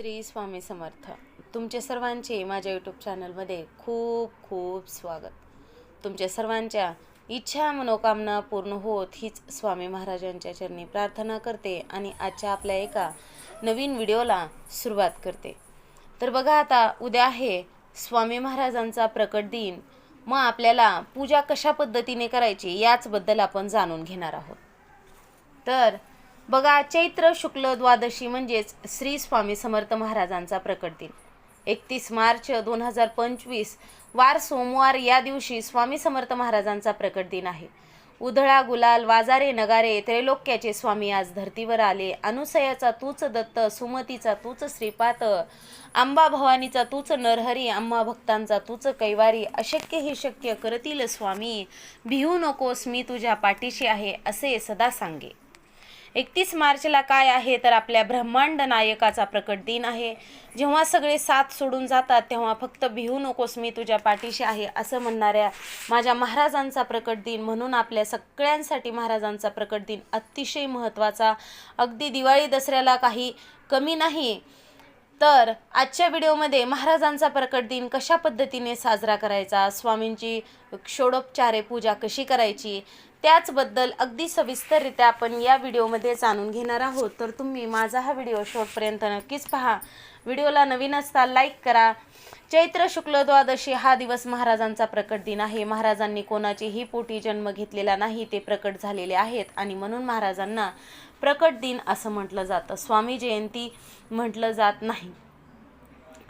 श्री स्वामी समर्थ. तुमचे सर्वांचे माझ्या यूट्यूब चॅनलमध्ये खूप खूप स्वागत. तुमच्या सर्वांच्या इच्छा मनोकामना पूर्ण होत हीच स्वामी महाराजांच्या चरणी प्रार्थना करते आणि आजच्या आपल्या एका नवीन व्हिडिओला सुरुवात करते. तर बघा आता उद्या आहे स्वामी महाराजांचा प्रकट दिन. मग आपल्याला पूजा कशा पद्धतीने करायची याचबद्दल आपण जाणून घेणार आहोत. तर बघा चैत्र शुक्ल द्वादशी म्हणजेच श्री स्वामी समर्थ महाराजांचा प्रकट दिन. एकतीस मार्च दोन हजार पंचवीस वार सोमवार या दिवशी स्वामी समर्थ महाराजांचा प्रकट दिन आहे. उधळा गुलाल वाजारे नगारे त्रैलोक्याचे स्वामी आज धर्तीवर आले. अनुसयाचा तूच दत्त सुमतीचा तूच श्रीपात अंबा भवानीचा तूच नरहरी आम्हा भक्तांचा तूच कैवारी अशक्य हे शक्य करतील स्वामी. भिवू नकोस मी तुझ्या पाठीशी आहे असे सदा सांगे. एकतीस मार्चला काय आहे तर आपल्या ब्रह्मांड नायकाचा प्रकट दिन आहे. जेव्हा सगळे साथ सोडून जातात तेव्हा फक्त भिवू नकोस मी तुझ्या पाठीशी आहे असं म्हणणाऱ्या माझ्या महाराजांचा प्रकट दिन. म्हणून आपल्या सगळ्यांसाठी महाराजांचा प्रकट दिन अतिशय महत्त्वाचा. अगदी दिवाळी दसऱ्याला काही कमी नाही. तर आजच्या व्हिडिओमध्ये महाराजांचा प्रकट दिन कशा पद्धतीने साजरा करायचा? स्वामींची षोडोपचारे पूजा कशी करायची? त्याचबद्दल अगदी सविस्तररित्या आपण या व्हिडिओमध्ये जाणून घेणार आहोत. तर तुम्ही माझा हा व्हिडिओ शेवटपर्यंत नक्कीच पहा. व्हिडिओला नवीन असता लाईक करा. चैत्र शुक्ल द्वादशी हा दिवस महाराजांचा प्रकट दिन आहे. महाराजांनी कोणाचेही पोटी जन्म घेतलेला नाही ते प्रकट झालेले आहेत आणि म्हणून महाराजांना प्रकट दिन असं म्हटलं जातं. स्वामी जयंती म्हटलं जात नाही.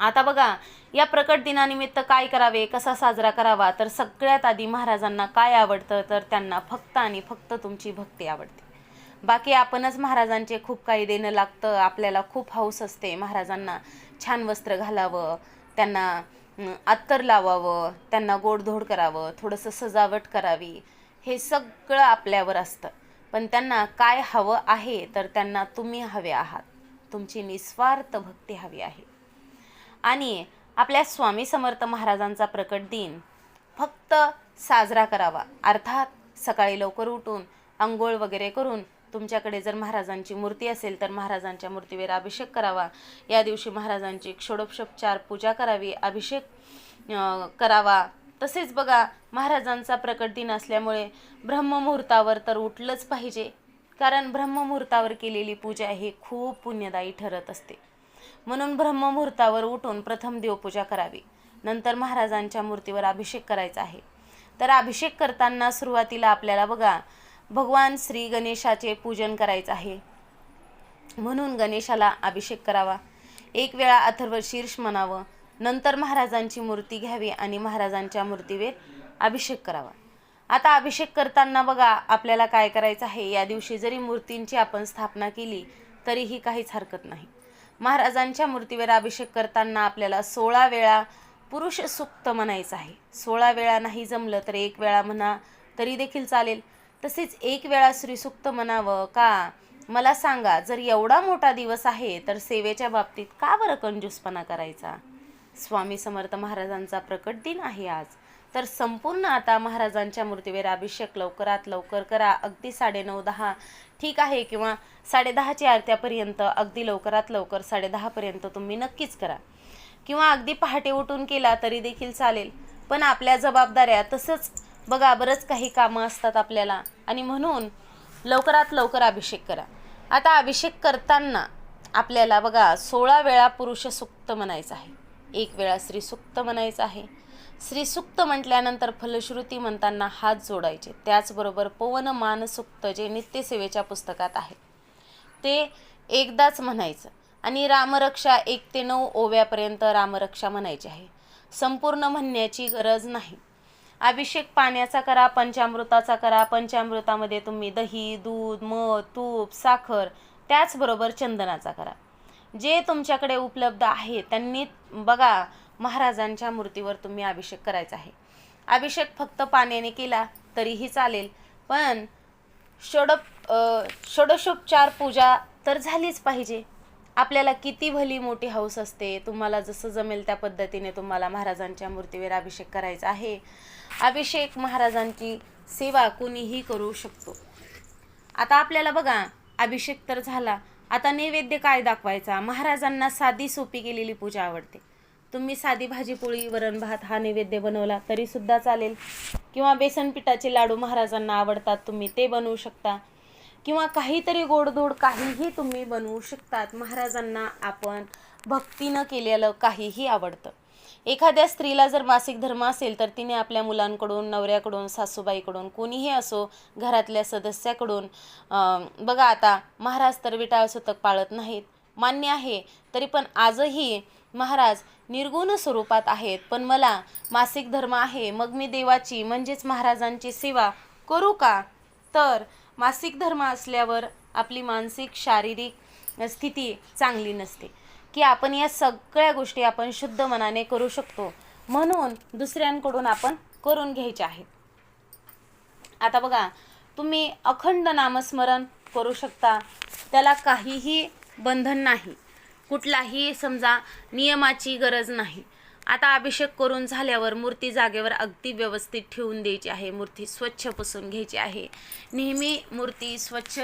आता बघा या प्रकट दिनानिमित्त काय करावे कसा साजरा करावा तर सगळ्यात आधी महाराजांना काय आवडतं तर त्यांना फक्त आणि फक्त तुमची भक्ती आवडते. बाकी आपणच महाराजांचे खूप काही देणं लागतं आपल्याला खूप हौस असते. महाराजांना छान वस्त्र घालावं त्यांना अत्तर लावावं त्यांना गोडधोड करावं थोडंसं सजावट करावी हे सगळं आपल्यावर असतं. पण त्यांना काय हवं आहे तर त्यांना तुम्ही हवे आहात. तुमची निस्वार्थ भक्ती हवी आहे. आणि आपल्या स्वामी समर्थ महाराजांचा प्रकट दिन फक्त साजरा करावा. अर्थात सकाळी लवकर उठून आंघोळ वगैरे करून तुमच्याकडे जर महाराजांची मूर्ती असेल तर महाराजांच्या मूर्तीवर अभिषेक करावा. या दिवशी महाराजांची क्षोडोपशोपचार पूजा करावी अभिषेक करावा. तसेच बघा महाराजांचा प्रकट दिन असल्यामुळे ब्रह्ममुहूर्तावर तर उठलंच पाहिजे. कारण ब्रह्ममुहूर्तावर केलेली पूजा ही खूप पुण्यदायी ठरत असते. म्हणून ब्रह्ममुहूर्तावर उठून प्रथम देवपूजा करावी. नंतर महाराजांच्या मूर्तीवर अभिषेक करायचा आहे. तर अभिषेक करताना सुरुवातीला आपल्याला बघा भगवान श्री गणेशाचे पूजन करायचं आहे. म्हणून गणेशाला अभिषेक करावा. एक वेळा अथर्व शीर्ष म्हणावं. नंतर महाराजांची मूर्ती घ्यावी आणि महाराजांच्या मूर्तीवर अभिषेक करावा. आता अभिषेक करताना बघा आपल्याला काय करायचं आहे? या दिवशी जरी मूर्तींची आपण स्थापना केली तरीही काहीच हरकत नाही. महाराजांच्या मूर्तीवर अभिषेक करताना आपल्याला सोळा वेळा पुरुष सुक्त म्हणायचं आहे. सोळा वेळा नाही जमलं तर एक वेळा म्हणा तरी देखील चालेल. तसेच एक वेळा श्रीसुक्त म्हणावं का? मला सांगा जर एवढा मोठा दिवस आहे तर सेवेच्या बाबतीत का बरं कंजूसपणा करायचा? स्वामी समर्थ महाराजांचा प्रकट दिन आहे आज. तर संपूर्ण आता महाराजांच्या मूर्तीवर अभिषेक लवकरात लवकर करा. अगदी साडेनऊ दहा ठीक आहे किंवा साडेदहाच्या आरत्यापर्यंत अगदी लवकरात लवकर साडेदहापर्यंत तुम्ही नक्कीच करा. किंवा अगदी पहाटे उठून केला तरी देखील चालेल. पण आपल्या जबाबदाऱ्या तसंच बघा बरंच काही कामं असतात आपल्याला. आणि म्हणून लवकरात लवकर अभिषेक करा. आता अभिषेक करताना आपल्याला बघा सोळा वेळा पुरुष सुक्त म्हणायचं आहे. एक वेळा श्रीसुक्त म्हणायचं आहे. श्रीसुक्त म्हटल्यानंतर फलश्रुती म्हणताना हात जोडायचे. त्याचबरोबर पवन मानसुक्त जे नित्यसेवेच्या पुस्तकात आहे. ते एकदाच म्हणायचं. आणि रामरक्षा एक ते नऊ ओव्यापर्यंत रामरक्षा म्हणायची आहे. संपूर्ण म्हणण्याची गरज नाही. अभिषेक पाण्याचा करा पंचामृताचा करा. पंचामृतामध्ये तुम्ही दही दूध मध तूप साखर त्याचबरोबर चंदनाचा करा. जे तुमच्याकडे उपलब्ध आहे त्यांनी बघा महाराजांच्या मूर्तीवर तुम्ही अभिषेक करायचा आहे. अभिषेक फक्त पाण्याने केला तरीही चालेल. पण षोडप षोडशोपचार पूजा तर झालीच पाहिजे. आपल्याला किती भली मोठी हौस असते तुम्हाला जसं जमेल त्या पद्धतीने तुम्हाला महाराजांच्या मूर्तीवर अभिषेक करायचा आहे. अभिषेक महाराजांची सेवा कुणीही करू शकतो. आता आपल्याला बघा अभिषेक तर झाला. आता नैवेद्य काय दाखवायचा? महाराजांना साधी सोपी केलेली पूजा आवडते. तुम्ही साधी भाजी पोळी वरण भात हा नैवेद्य बनवला तरी सुद्धा चालेल. किंवा बेसन पिठाचे लाडू महाराजांना आवडतात तुम्ही ते बनवू शकता. किंवा काहीतरी गोडधोड काहीही तुम्ही बनवू शकतात. महाराजांना आपण भक्तीनं केलेलं काहीही आवडतं. एखाद्या स्त्रीला जर मासिक धर्म असेल तर तिने आपल्या मुलांकडून नवऱ्याकडून सासूबाईकडून कोणीही असो घरातल्या सदस्याकडून बघा आता महाराज तर विटाळ सुतक पाळत नाहीत. मान्य आहे तरी पण आजही महाराज निर्गुण स्वरूपात आहेत पण मला मासिक धर्म आहे मग मी देवाची म्हणजेच महाराजांची सेवा करू का? तर मासिक धर्म असल्यावर आपली मानसिक शारीरिक स्थिती चांगली नसते. की आपण या सगळ्या गोष्टी आपण शुद्ध मनाने करू शकतो म्हणून दुसऱ्यांकडून आपण करून घ्यायचे आहेत आता बघा तुम्ही अखंड नामस्मरण करू शकता त्याला काहीही बंधन नाही. कुठलाही समजा नियमाची गरज नाही. आता अभिषेक करून झाल्यावर मूर्ती जागेवर अगदी व्यवस्थित ठेवून द्यायची आहे. मूर्ती स्वच्छ पुसून घ्यायची आहे. नेहमी मूर्ती स्वच्छ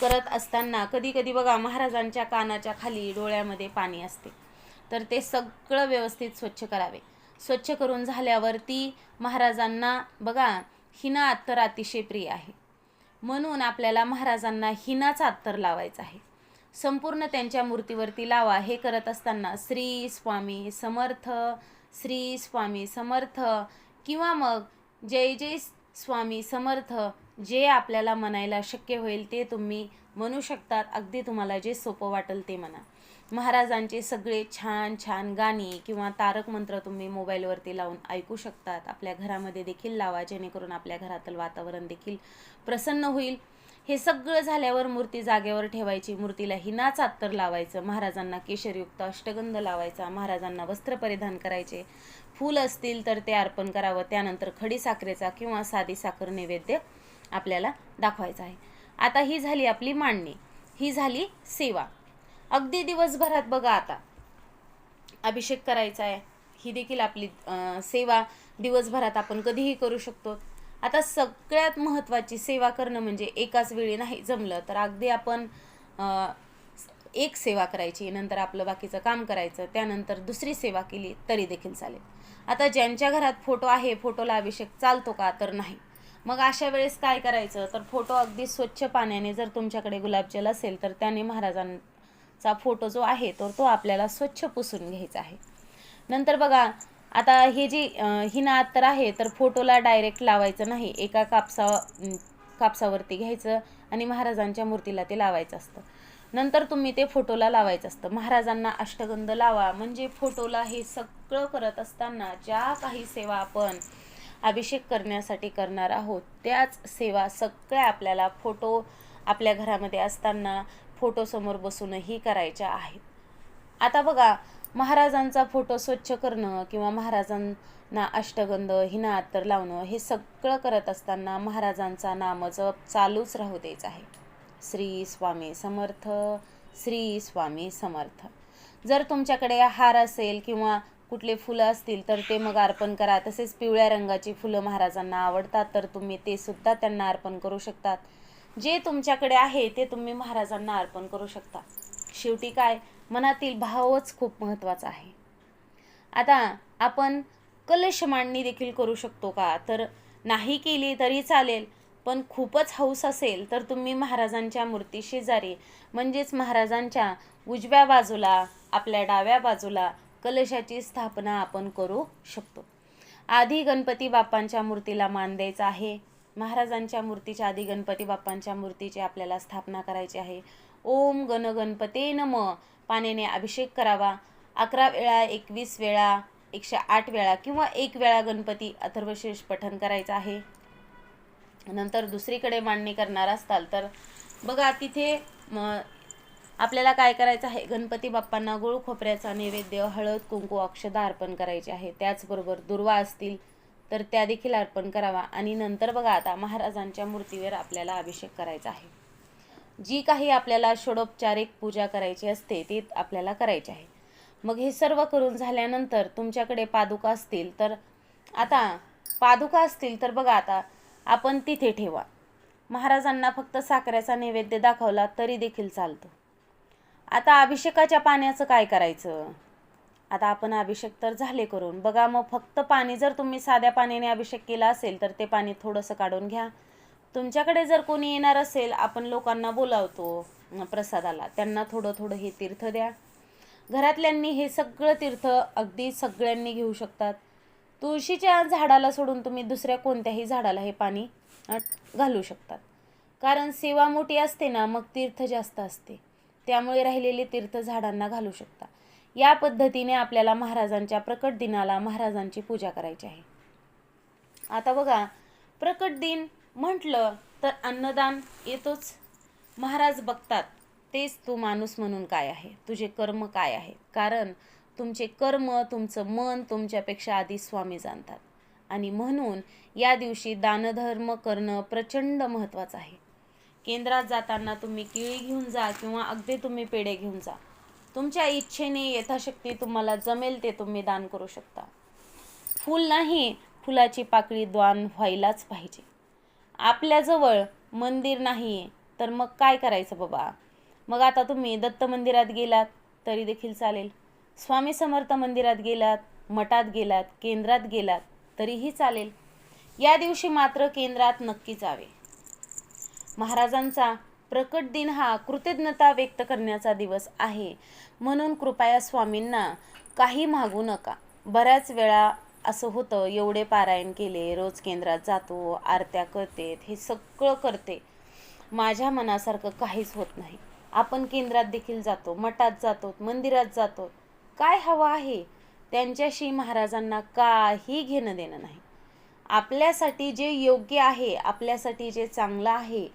करत असताना कधी कधी बघा महाराजांच्या कानाच्या खाली डोळ्यामध्ये पाणी असते. तर ते सगळं व्यवस्थित स्वच्छ करावे. स्वच्छ करून झाल्यावर ती महाराजांना बघा हिना अत्तर अतिशय प्रिय आहे. म्हणून आपल्याला महाराजांना हिनाचा अत्तर लावायचा आहे. संपूर्ण त्यांच्या मूर्तीवरती लावा. हे करत असताना श्री स्वामी समर्थ श्री स्वामी समर्थ किंवा मग जय जय स्वामी समर्थ जे आपल्याला म्हणायला शक्य होईल ते तुम्ही म्हणू शकतात. अगदी तुम्हाला जे सोपं वाटेल ते म्हणा. महाराजांचे सगळे छान छान गाणी किंवा तारक मंत्र तुम्ही मोबाईलवरती लावून ऐकू शकतात. आपल्या घरामध्ये देखील लावा जेणेकरून आपल्या घरातील वातावरण देखील प्रसन्न होईल. हे सगळं झाल्यावर मूर्ती जागेवर ठेवायची. मूर्तीला हिनाचा अत्तर लावायचं. महाराजांना केशरयुक्त अष्टगंध लावायचा. महाराजांना वस्त्र परिधान करायचे. फूल असतील तर ते अर्पण करावं. त्यानंतर खडी साखरेचा किंवा साधी साखर नैवेद्य आपल्याला दाखवायचा आहे. आता ही झाली आपली मांडणी. ही झाली सेवा. अगदी दिवसभरात बघा आता. अभिषेक करायचा आहे. ही देखील आपली सेवा दिवसभरात आपण कधीही करू शकतो. आता सगळ्यात महत्त्वाची सेवा करणं म्हणजे एकाच वेळी नाही जमलं तर अगदी आपण एक सेवा करायची नंतर आपलं बाकीचं काम करायचं त्यानंतर दुसरी सेवा केली तरी देखील चालेल. आता ज्यांच्या घरात फोटो आहे फोटोला अभिषेक चालतो का तर नाही. मग अशा वेळेस काय करायचं? तर फोटो अगदी स्वच्छ पाण्याने जर तुमच्याकडे गुलाबजल असेल तर त्याने महाराजांचा फोटो जो आहे तर तो आपल्याला स्वच्छ पुसून घ्यायचा आहे. नंतर बघा आता हे जी ही हिना अत्तर आहे तर फोटोला डायरेक्ट लावायचं नाही. एका कापसा कापसावरती घ्यायचं आणि महाराजांच्या मूर्तीला ते लावायचं असतं. नंतर तुम्ही ते फोटोला लावायचं असतं. महाराजांना अष्टगंध लावा. म्हणजे फोटोला हे सगळं करत असताना ज्या काही सेवा आपण अभिषेक करण्यासाठी करणार आहोत त्याच सेवा सगळ्या आपल्याला फोटो आपल्या घरामध्ये असताना फोटोसमोर बसूनही करायच्या आहेत. आता बघा महाराजांचा फोटो स्वच्छ करणं किंवा महाराजांना अष्टगंध हिना अत्तर लावणं हे सगळं करत असताना महाराजांचा नामजप चालूच राहू द्यायचा आहे. श्री स्वामी समर्थ श्री स्वामी समर्थ. जर तुमच्याकडे हार असेल किंवा कुठले फुलं असतील तर ते मग अर्पण करा. तसेच पिवळ्या रंगाची फुलं महाराजांना आवडतात तर तुम्ही ते सुद्धा त्यांना अर्पण करू शकतात. जे तुमच्याकडे आहे ते तुम्ही महाराजांना अर्पण करू शकता. शेवटी काय? मनातील भावच खूप महत्त्वाचा आहे. आता आपण कलश मांडणी देखील करू शकतो का? तर नाही केली तरी चालेल पण खूपच हौस असेल तर तुम्ही महाराजांच्या मूर्ती शेजारी म्हणजेच महाराजांच्या उजव्या बाजूला आपल्या डाव्या बाजूला कलशाची स्थापना आपण करू शकतो. आधी गणपती बाप्पांच्या मूर्तीला मान द्यायचा आहे. महाराजांच्या मूर्तीच्या आधी गणपती बाप्पांच्या मूर्तीची आपल्याला स्थापना करायची आहे. ओम गण गणपते नम. पाण्याने अभिषेक करावा. अकरा वेळा एकवीस वेळा एकशे आठ वेळा किंवा एक वेळा गणपती अथर्वशीर्ष पठण करायचं आहे. नंतर दुसरीकडे मांडणी करणार असताल तर बघा तिथे म, आपल्याला काय करायचं आहे? गणपती बाप्पांना गुळ खोबऱ्याचा नैवेद्य हळद कुंकू अक्षदा अर्पण करायचे आहे. त्याचबरोबर दुर्वा असतील तर त्या देखील अर्पण करावा. आणि नंतर बघा आता महाराजांच्या मूर्तीवर आपल्याला अभिषेक करायचा आहे. जी काही आपल्याला षोडोपचारिक पूजा करायची असते ती आपल्याला करायची आहे. मग हे सर्व करून झाल्यानंतर तुमच्याकडे पादुका असतील तर आता पादुका असतील तर बघा आता आपण तिथे ठेवा. महाराजांना फक्त साखरेचा नैवेद्य दाखवला तरी देखील चालतो. आता अभिषेकाच्या पाण्याचं काय करायचं? आता आपण अभिषेक तर झाले करून. बघा मग फक्त पाणी जर तुम्ही साध्या पाण्याने अभिषेक केला असेल तर ते पाणी थोडंसं काढून घ्या. तुमच्याकडे जर कोणी येणार असेल आपण लोकांना बोलावतो प्रसादाला. त्यांना थोडं थोडं हे तीर्थ द्या. घरातल्यांनी हे सगळं तीर्थ अगदी सगळ्यांनी घेऊ शकतात. तुळशीच्या झाडाला सोडून तुम्ही दुसऱ्या कोणत्याही झाडाला हे पाणी घालू शकतात. कारण सेवा मोठी असते ना मग तीर्थ जास्त असते. त्यामुळे राहिलेले तीर्थ झाडांना घालू शकता. या पद्धतीने आपल्याला महाराजांच्या प्रकट दिनाला महाराजांची पूजा करायची आहे. आता बघा प्रकट दिन म्हटलं तर अन्नदान येतोच. महाराज बघतात तेच तू माणूस म्हणून काय आहे? तुझे कर्म काय आहे कारण तुमचे कर्म तुमचं मन तुमच्यापेक्षा आधी स्वामी जाणतात. आणि म्हणून या दिवशी दानधर्म करणं प्रचंड महत्त्वाचं आहे. केंद्रात जाताना तुम्ही केळी घेऊन जा किंवा अगदी तुम्ही पेढे घेऊन जा. तुमच्या इच्छेने यथाशक्ती तुम्हाला जमेल ते तुम्ही दान करू शकता. फूल नाही फुलाची पाकळी दान व्हायलाच पाहिजे. आपल्याजवळ मंदिर नाही आहे तर मग काय करायचं बाबा? मग आता तुम्ही दत्त मंदिरात गेलात तरी देखील चालेल. स्वामी समर्थ मंदिरात गेलात मठात गेलात केंद्रात गेलात तरीही चालेल. या दिवशी मात्र केंद्रात नक्की जावे महाराजांचा प्रकट दिन हा कृतज्ञता व्यक्त करण्याचा दिवस आहे. म्हणून कृपया स्वामींना काही मागू नका. बऱ्याच वेळा असं होतं एवढे पारायण केले रोज केंद्रात जातो आरत्या करते हे सगळं करते. माझ्या मनासारखं काहीच होत नाही. आपण केंद्रात देखील जातो मठात जातो मंदिरात जातो. काय हवं आहे? त्यांच्याशी महाराजांना काही घेणं देणं नाही. आपल्यासाठी जे योग्य आहे आपल्यासाठी जे चांगलं आहे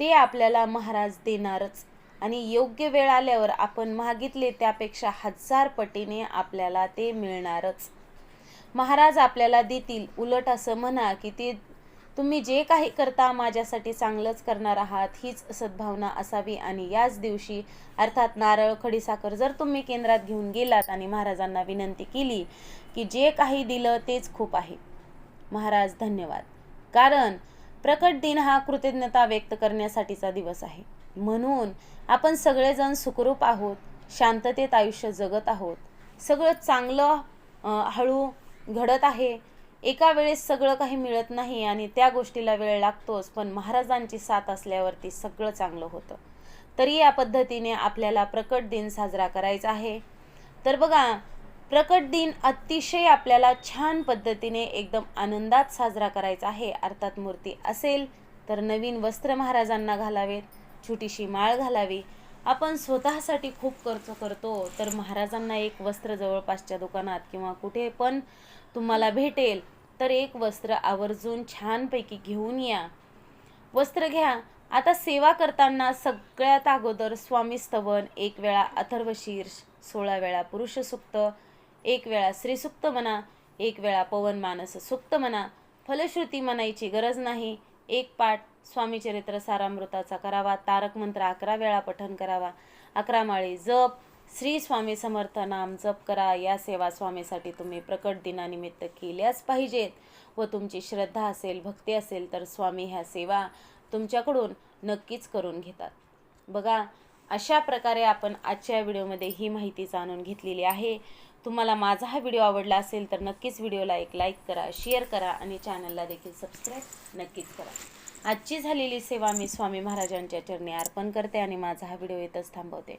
ते आपल्याला महाराज देणारच. आणि योग्य वेळ आल्यावर आपण मागितले त्यापेक्षा हजार पटीने आपल्याला ते मिळणारच. महाराज आपल्याला देतील. उलट असं म्हणा की ते तुम्ही जे काही करता माझ्यासाठी चांगलंच करणार आहात हीच सद्भावना असावी. आणि याच दिवशी अर्थात नारळ खडीसाखर जर तुम्ही केंद्रात घेऊन गेलात आणि महाराजांना विनंती केली की जे काही दिलं तेच खूप आहे. महाराज धन्यवाद. कारण प्रकट दिन हा कृतज्ञता व्यक्त करण्यासाठीचा दिवस आहे. म्हणून आपण सगळेजण सुखरूप आहोत शांततेत आयुष्य जगत आहोत. सगळं चांगलं हळू घडत आहे. एका वेळेस सगळं काही मिळत नाही आणि त्या गोष्टीला वेळ लागतोच पण महाराजांची साथ असल्यावरती सगळं चांगलं होतं. तरी या पद्धतीने आपल्याला प्रकट दिन साजरा करायचा आहे. तर बघा प्रकट दिन अतिशय आपल्याला छान पद्धतीने एकदम आनंदात साजरा करायचा आहे. अर्थात मूर्ती असेल तर नवीन वस्त्र महाराजांना घालावेत छोटीशी माळ घालावी. आपण स्वतःसाठी खूप खर्च करतो तर महाराजांना एक वस्त्र जवळपासच्या दुकानात किंवा कुठे पण तुम्हाला भेटेल. तर एक वस्त्र आवर्जून छानपैकी घेऊन या. वस्त्र घ्या. आता सेवा करताना सगळ्यात अगोदर स्वामी स्तवन एक वेळा अथर्वशीर्ष सोळा वेळा पुरुष सुक्त एक वेळा श्रीसुक्त म्हणा एक वेळा पवन मानस सुक्त म्हणा. फलश्रुती म्हणायची गरज नाही. एक पाठ स्वामी चरित्र सारामृताचा करावा तारक मंत्र अकरा वेळा पठन करावा. अकरा माळी जप श्री स्वामी समर्थ नाम जप करा. या सेवा स्वामीसाठी तुम्ही प्रकट दिनानिमित्त केल्याच पाहिजेत व तुमची श्रद्धा असेल भक्ती असेल तर स्वामी ह्या सेवा तुमच्याकडून नक्कीच करून घेतात. बघा अशा प्रकारे आपण आजच्या व्हिडिओमध्ये ही माहिती जाणून घेतलेली आहे. तुम्हाला माझा हा व्हिडिओ आवडला असेल तर नक्कीच व्हिडिओला एक लाईक करा शेअर करा आणि चॅनलला देखील सबस्क्राईब नक्कीच करा. आजची झालेली सेवा मी स्वामी महाराजांच्या चरणी अर्पण करते आणि माझा हा व्हिडिओ इथंच थांबवते.